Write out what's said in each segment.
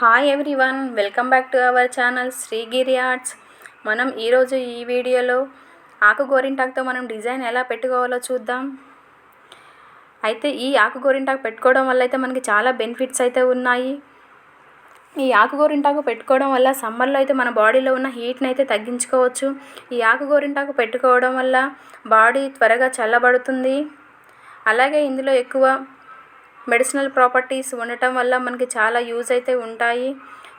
Hi everyone welcome back to our channel Srigiri arts మనం ఈరోజు ఈ వీడియోలో ఆకు గోరింటాకుతో మనం డిజైన్ ఎలా పెట్టుకోవాలో చూద్దాం. అయితే ఈ ఆకు గోరింటాకు పెట్టుకోవడం వల్ల అయితే మనకి చాలా బెనిఫిట్స్ అయితే ఉన్నాయి. ఈ ఆకు గోరింటాకు పెట్టుకోవడం వల్ల సమ్మర్లో అయితే మన బాడీలో ఉన్న హీట్ని అయితే తగ్గించుకోవచ్చు. ఈ ఆకు గోరింటాకు పెట్టుకోవడం వల్ల బాడీ త్వరగా చల్లబడుతుంది. అలాగే ఇందులో ఎక్కువ మెడిసినల్ ప్రాపర్టీస్ ఉండటం వల్ల మనకి చాలా యూజ్ అయితే ఉంటాయి.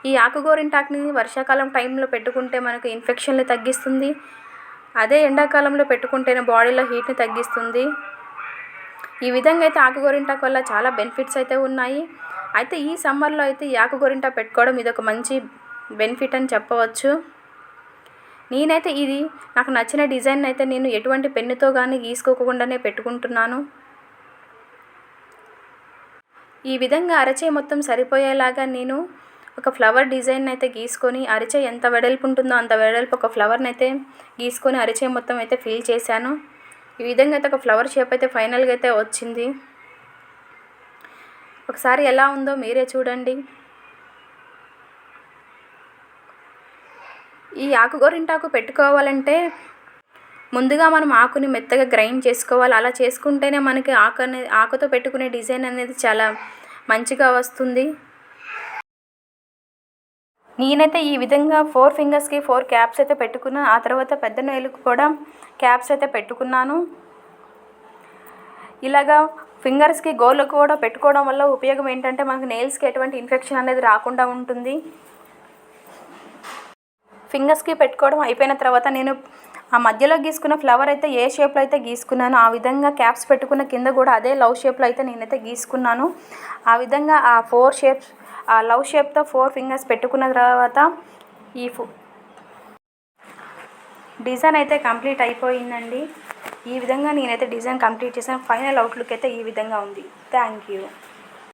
ఈ ఆకుగోరింటాకుని వర్షాకాలం టైంలో పెట్టుకుంటే మనకు ఇన్ఫెక్షన్లు తగ్గిస్తుంది. అదే ఎండాకాలంలో పెట్టుకుంటేనే బాడీలో హీట్ని తగ్గిస్తుంది. ఈ విధంగా అయితే ఆకుగోరింటాకు వల్ల చాలా బెనిఫిట్స్ అయితే ఉన్నాయి. అయితే ఈ సమ్మర్లో అయితే ఈ ఆకుగోరింటా పెట్టుకోవడం ఇది ఒక మంచి బెనిఫిట్ అని చెప్పవచ్చు. నేనైతే ఇది నాకు నచ్చిన డిజైన్ అయితే నేను ఎటువంటి పెన్నుతో కానీ గీసుకోకుండానే పెట్టుకుంటున్నాను. ఈ విధంగా అరచే మొత్తం సరిపోయేలాగా నేను ఒక ఫ్లవర్ డిజైన్ అయితే గీసుకొని అరిచే ఎంత వెడల్పు ఉంటుందో అంత వెడల్పు ఒక ఫ్లవర్ని అయితే గీసుకొని అరిచే మొత్తం అయితే ఫిల్ చేశాను. ఈ విధంగా అయితే ఒక ఫ్లవర్ షేప్ అయితే ఫైనల్గా అయితే వచ్చింది. ఒకసారి ఎలా ఉందో మీరే చూడండి. ఈ ఆకుగోరింటాకు పెట్టుకోవాలంటే ముందుగా మనం ఆకుని మెత్తగా గ్రైండ్ చేసుకోవాలి. అలా చేసుకుంటేనే మనకి ఆకు అనేది ఆకుతో పెట్టుకునే డిజైన్ అనేది చాలా మంచిగా వస్తుంది. నేనైతే ఈ విధంగా ఫోర్ ఫింగర్స్కి ఫోర్ క్యాప్స్ అయితే పెట్టుకున్నాను ఆ తర్వాత పెద్ద నేలకు కూడా క్యాప్స్ అయితే పెట్టుకున్నాను. ఇలాగా ఫింగర్స్కి గోళ్ళు కూడా పెట్టుకోవడం వల్ల ఉపయోగం ఏంటంటే మనకు నెయిల్స్కి ఎటువంటి ఇన్ఫెక్షన్ అనేది రాకుండా ఉంటుంది. ఫింగర్స్కి పెట్టుకోవడం అయిపోయిన తర్వాత నేను ఆ మధ్యలో గీసుకున్న ఫ్లవర్ అయితే ఏ షేప్లో అయితే గీసుకున్నానో ఆ విధంగా క్యాప్స్ పెట్టుకున్న కింద కూడా అదే లవ్ షేప్లో అయితే నేనైతే గీసుకున్నాను. ఆ విధంగా ఆ ఫోర్ షేప్స్ ఆ లవ్ షేప్తో ఫోర్ ఫింగర్స్ పెట్టుకున్న తర్వాత ఈ డిజైన్ అయితే కంప్లీట్ అయిపోయిందండి. ఈ విధంగా నేనైతే డిజైన్ కంప్లీట్ చేశాను. ఫైనల్ అవుట్లుక్ అయితే ఈ విధంగా ఉంది. Thank you